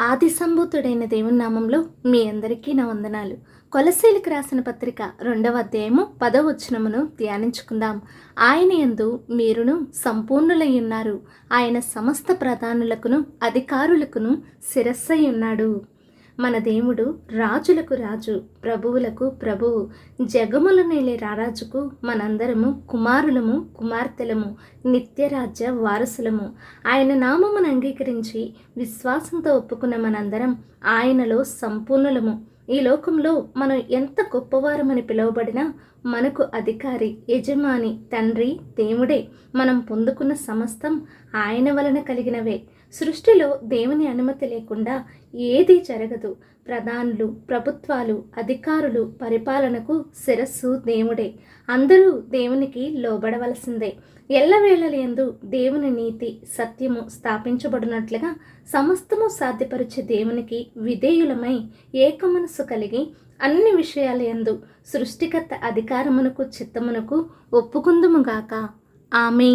ఆది సంభూతుడైన దేవుని నామంలో మీ అందరికీ నా వందనాలు. కొలసీలకు రాసిన పత్రిక రెండవ అధ్యాయము పదవచనమును ధ్యానించుకుందాం. ఆయన యందు మీరును సంపూర్ణులై ఉన్నారు ఆయన సమస్త ప్రధానులకును అధికారులకును శిరస్సై ఉన్నాడు మన దేవుడు రాజులకు రాజు ప్రభువులకు ప్రభువు జగముల నేలే రారాజుకు మనందరము కుమారులము కుమార్తెలము నిత్యరాజ్య వారసులము. ఆయన నామమును అంగీకరించి విశ్వాసంతో ఒప్పుకున్న మనందరం ఆయనలో సంపూర్ణులము. ఈ లోకంలో మనం ఎంత గొప్పవారమని పిలువబడినా మనకు అధికారి యజమాని తండ్రి దేవుడే. మనం పొందుకున్న సమస్తం ఆయన వలన కలిగినవే. సృష్టిలో దేవుని అనుమతి లేకుండా ఏదీ జరగదు. ప్రధానులు ప్రభుత్వాలు అధికారులు పరిపాలనకు శిరస్సు దేవుడే. అందరూ దేవునికి లోబడవలసిందే. ఎల్లవేళలందు దేవుని నీతి సత్యము స్థాపించబడినట్లుగా సమస్తము సాధ్యపరిచే దేవునికి విధేయులమై ఏకమనసు కలిగి అన్ని విషయాలయందు సృష్టికర్త అధికారమునకు చిత్తమునకు ఒప్పుకుందుముగాక ఆమె